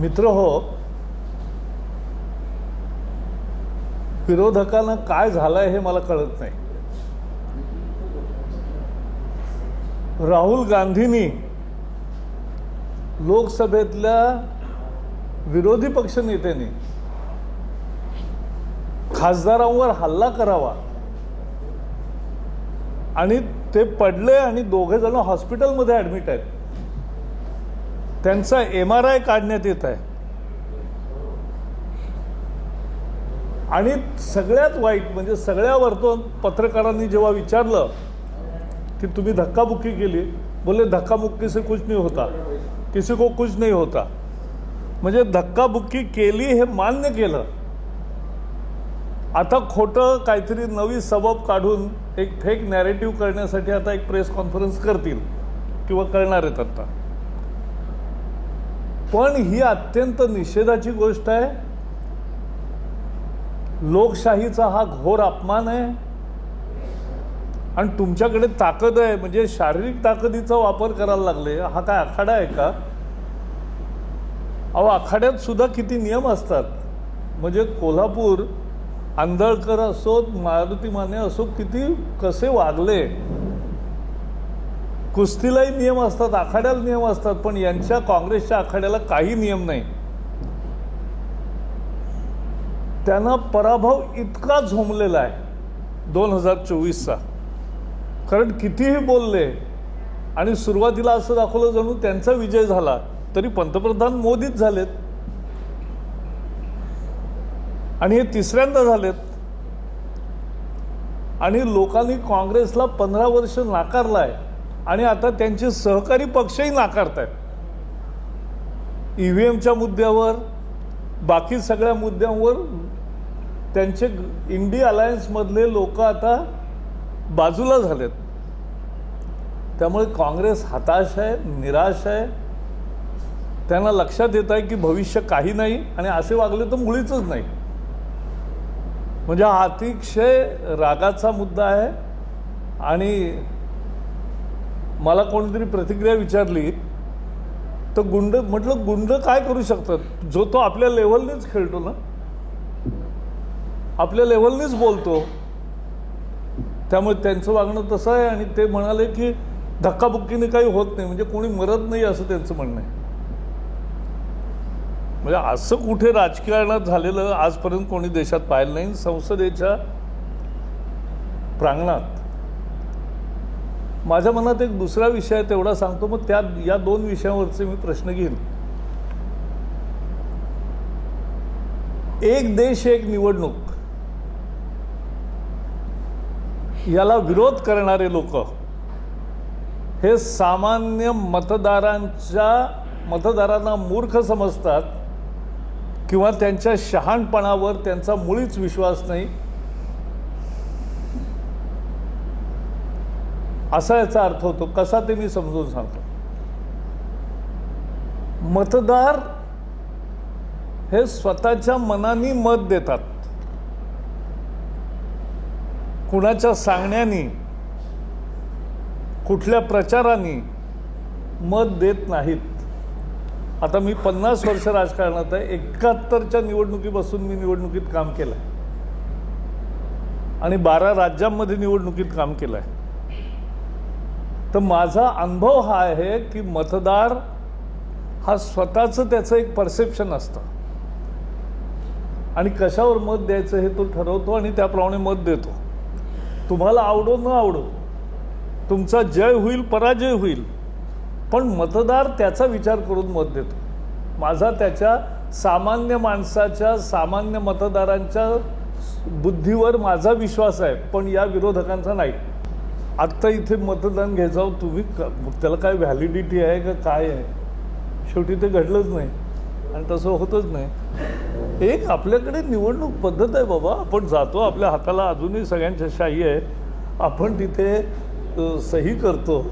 मित्र हो विरोधकांना काय झालंय हे मला कळत नाही. राहुल गांधींनी लोकसभेतल्या विरोधी पक्ष नेत्यांनी खासदारांवर हल्ला करावा आणि ते पडले आणि दोघे जण हॉस्पिटलमध्ये ॲडमिट आहेत. त्यांचा एम आर आय काढण्यात येत आहे. आणि सगळ्यात वाईट म्हणजे सगळ्या वर्तमान पत्रकारांनी जेव्हा विचारलं कि तुम्ही धक्काबुक्की केली बोले धक्काबुक्की से कुछ नहीं होता. किसी को कुछ नहीं होता. म्हणजे धक्काबुक्की केली हे मान्य केलं. आता खोटं काहीतरी नवी सबब काढून एक फेक नॅरेटिव्ह करण्यासाठी आता एक प्रेस कॉन्फरन्स करतील किंवा करणार आहेत आता. पण ही अत्यंत निषेधाची गोष्ट आहे. लोकशाहीचा हा घोर अपमान आहे. आणि तुमच्याकडे ताकद आहे म्हणजे शारीरिक ताकदीचा वापर करायला लागले. हा काय आखाडा आहे का? अहो आखाड्यात सुद्धा किती नियम असतात. म्हणजे कोल्हापूर आंधळकर असोत मारुती माने असो किती कसे वागले. कुस्तीलाही नियम असतात आखाड्याला नियम असतात पण यांच्या काँग्रेसच्या आखाड्याला काही नियम नाही. त्यांना पराभव इतका झोंबलेला आहे दोन हजार चोवीसचा. कारण कितीही बोलले आणि सुरुवातीला असं दाखवलं जणू त्यांचा विजय झाला तरी पंतप्रधान मोदीच झालेत. आणि हे तिसऱ्यांदा झालेत. आणि लोकांनी काँग्रेसला पंधरा वर्ष नाकारला आहे आणि आता त्यांचे सहकारी पक्षही नाकारत आहेत ईव्हीएमच्या मुद्द्यावर बाकी सगळ्या मुद्द्यांवर त्यांचे इंडी अलायन्समधले लोक आता बाजूला झालेत. त्यामुळे काँग्रेस हताश आहे निराश आहे. त्यांना लक्षात येत आहे की भविष्य काही नाही आणि असे वागले तर मुळीच नाही. म्हणजे हा अतिशय रागाचा मुद्दा आहे आणि मला कोणीतरी प्रतिक्रिया विचारली तर गुंड म्हटलं गुंड काय करू शकतात? जो तो आपल्या लेवलनेच खेळतो ना? आपल्या लेवलनेच बोलतो. त्यामुळे त्यांचं वागणं तसं आहे आणि ते म्हणाले की धक्काबुक्कीने काही होत नाही. म्हणजे कोणी मरत नाही असं त्यांचं म्हणणं आहे. म्हणजे असं कुठे राजकारणात झालेलं आजपर्यंत कोणी देशात पाहिलं नाही. संसदेच्या प्रांगणात माझ्या मनात एक दुसरा विषय आहे तेवढा सांगतो. मग त्या या दोन विषयावरचे मी प्रश्न घेईन. एक देश एक निवडणूक. याला विरोध करणारे लोक हे सामान्य मतदारांच्या मतदारांना मूर्ख समजतात किंवा त्यांच्या शहाणपणावर त्यांचा मुळीच विश्वास नाही. असा याचा अर्थ होतो कसा ते मी समजून सांगतो. मतदार हे स्वतःच्या मनाने मत देतात. कुणाच्या सांगण्यानी कुठल्या प्रचाराने मत देत नाहीत. आता मी पन्नास वर्ष राजकारणात आहे एकाहत्तरच्या निवडणुकीपासून मी निवडणुकीत काम केलं आहे आणि बारा राज्यांमध्ये निवडणुकीत काम केलं आहे तर माझा अनुभव हा आहे की मतदार हा स्वतःचं त्याचं एक परसेप्शन असतं. आणि कशावर मत द्यायचं हे तो ठरवतो आणि त्याप्रमाणे मत देतो. तुम्हाला आवडो न आवडो. तुमचा जय होईल पराजय होईल. पण मतदार त्याचा विचार करून मत देतो. माझा त्याच्या सामान्य माणसाच्या सामान्य मतदारांच्या बुद्धीवर माझा विश्वास आहे पण या विरोधकांचा नाही. आत्ता इथे मतदान घ्यायचा तुम्ही त्याला काय व्हॅलिडिटी आहे का काय आहे? शेवटी ते घडलंच नाही. आणि तसं होतच नाही. एक आपल्याकडे निवडणूक पद्धत आहे बाबा. आपण जातो आपल्या हाताला अजूनही सगळ्यांच्या शाही आहे आपण तिथे सही करतो.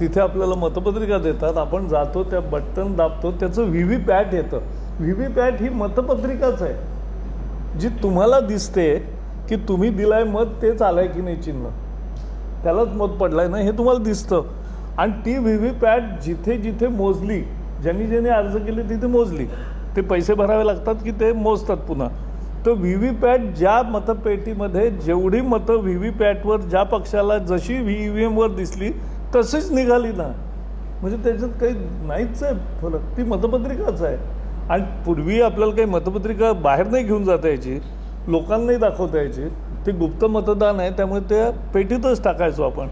तिथे आपल्याला मतपत्रिका देतात. आपण जातो त्या बटन दाबतो. त्याचं व्ही व्ही पॅट येतं. व्ही व्ही पॅट ही मतपत्रिकाच आहे. जी तुम्हाला दिसते की तुम्ही दिलाय मत तेच आलंय की नाही चिन्ह? त्यालाच मत पडलंय ना हे तुम्हाला दिसतं. आणि ती व्ही व्ही पॅट जिथे जिथे मोजली ज्यांनी ज्यांनी अर्ज केले तिथे मोजली. ते पैसे भरावे लागतात की ते मोजतात पुन्हा. तर व्ही व्ही पॅट ज्या मतपेटीमध्ये जेवढी मतं व्ही व्ही पॅटवर ज्या पक्षाला जशी व्ही व्ही एमवर दिसली तशीच निघाली ना. म्हणजे त्याच्यात काही नाहीच आहे फरक. ती मतपत्रिकाच आहे. आणि पूर्वी आपल्याला काही मतपत्रिका बाहेर नाही घेऊन जाता यायची लोकांनाही दाखवता यायची. ते गुप्त मतदान आहे त्यामुळे ते पेटीतच टाकायचो आपण.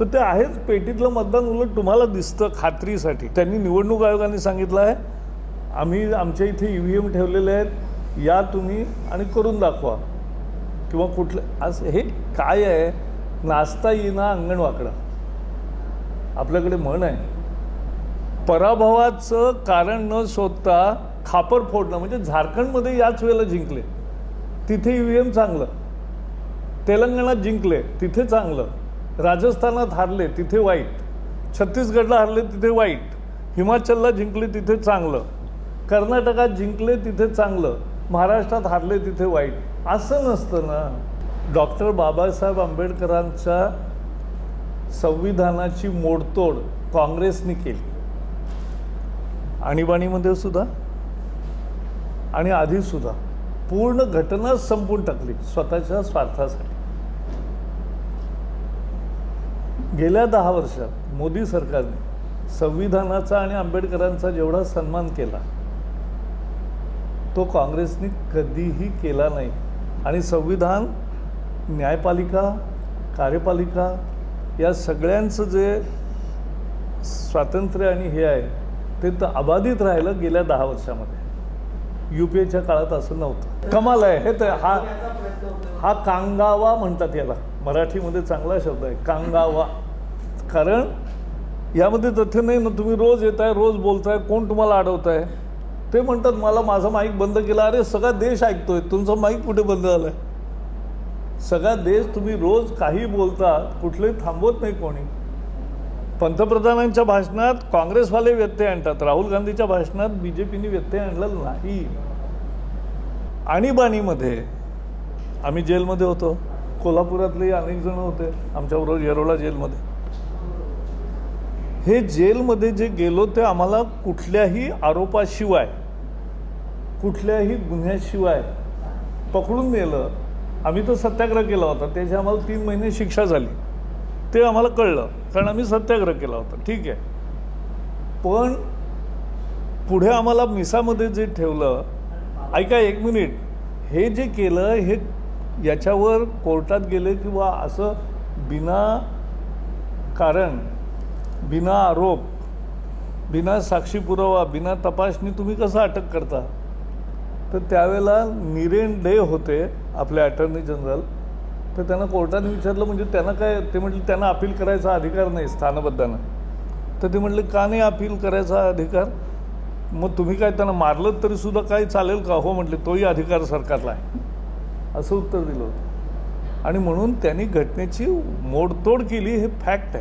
तर ते आहेच पेटीतलं मतदान उलट तुम्हाला दिसतं खात्रीसाठी. त्यांनी निवडणूक आयोगाने सांगितलं आहे आम्ही आमच्या इथे ई व्ही एम ठेवलेले आहेत या तुम्ही आणि करून दाखवा. किंवा कुठलं असं हे काय आहे? नाचता येईना अंगण वाकडा आपल्याकडे म्हण आहे पराभवाचं कारण न शोधता खापर फोडणं म्हणजे झारखंडमध्ये याच वेळेला जिंकले. तिथे ई व्ही एम चांगलं. तेलंगणात जिंकले तिथे चांगलं. राजस्थानात हारले तिथे वाईट. छत्तीसगडला हारले तिथे वाईट. हिमाचलला जिंकले तिथे चांगलं. कर्नाटकात जिंकले तिथे चांगलं. महाराष्ट्रात हारले तिथे वाईट. असं नसतं ना. डॉक्टर बाबासाहेब आंबेडकरांच्या संविधानाची मोडतोड काँग्रेसने केली. आणीबाणीमध्ये सुद्धा आणि आधीसुद्धा पूर्ण घटनाच संपून टाकली स्वतःच्या स्वार्थासाठी. गेल्या दहा वर्षात मोदी सरकारने संविधानाचा आणि आंबेडकरांचा जेवढा सन्मान केला तो काँग्रेसने कधीही केला नाही. आणि संविधान न्यायपालिका कार्यपालिका या सगळ्यांचं जे स्वातंत्र्य आणि हे आहे ते तर अबाधित राहिलं गेल्या दहा वर्षामध्ये. यू पी एच्या काळात असं नव्हतं. कमाल आहे. हे तर हा हा कांगावा म्हणतात याला. मराठीमध्ये चांगला शब्द आहे. कांगावा. कारण यामध्ये तथ्य नाही ना तुम्ही रोज येत आहे रोज बोलताय कोण तुम्हाला अडवत आहे ते म्हणतात मला माझा माईक बंद केला. अरे सगळा देश ऐकतोय. तुमचा माईक कुठे बंद झालाय? सगळा देश तुम्ही रोज काही बोलता कुठलंही थांबवत नाही कोणी. पंतप्रधानांच्या भाषणात काँग्रेसवाले व्यत्यय आणतात. राहुल गांधीच्या भाषणात बी जे पीने व्यत्यय आणलेला नाही. आणीबाणीमध्ये आम्ही जेलमध्ये होतो. कोल्हापुरातले अनेक जण होते. आमच्याबरोबर येरोळा जेलमध्ये. हे जेलमध्ये जे गेलो ते आम्हाला कुठल्याही आरोपाशिवाय कुठल्याही गुन्ह्याशिवाय पकडून नेलं. आम्ही तो सत्याग्रह केला होता. त्याची आम्हाला तीन महिने शिक्षा झाली ते आम्हाला कळलं. कारण आम्ही सत्याग्रह केला होता. ठीक आहे. पण पुढे आम्हाला मिसामध्ये जे ठेवलं ऐका एक मिनिट. हे जे केलं हे याच्यावर कोर्टात गेले किंवा असं बिना कारण बिना आरोप बिना साक्षी पुरावा बिना तपासणी तुम्ही कसं अटक करता? तर त्यावेळेला निरेन डे होते आपले अटर्नी जनरल तर त्यांना कोर्टाने विचारलं म्हणजे त्यांना काय ते म्हटले त्यांना अपील करायचा अधिकार नाही स्थानबद्धानं. तर ते म्हटले का नाही अपील करायचा अधिकार? मग तुम्ही काय त्यांना मारलं तरी सुद्धा काही चालेल का? हो म्हटले तोही अधिकार सरकारला आहे. असं उत्तर दिलं होतं. आणि म्हणून त्यांनी घटनेची मोडतोड केली हे फॅक्ट आहे.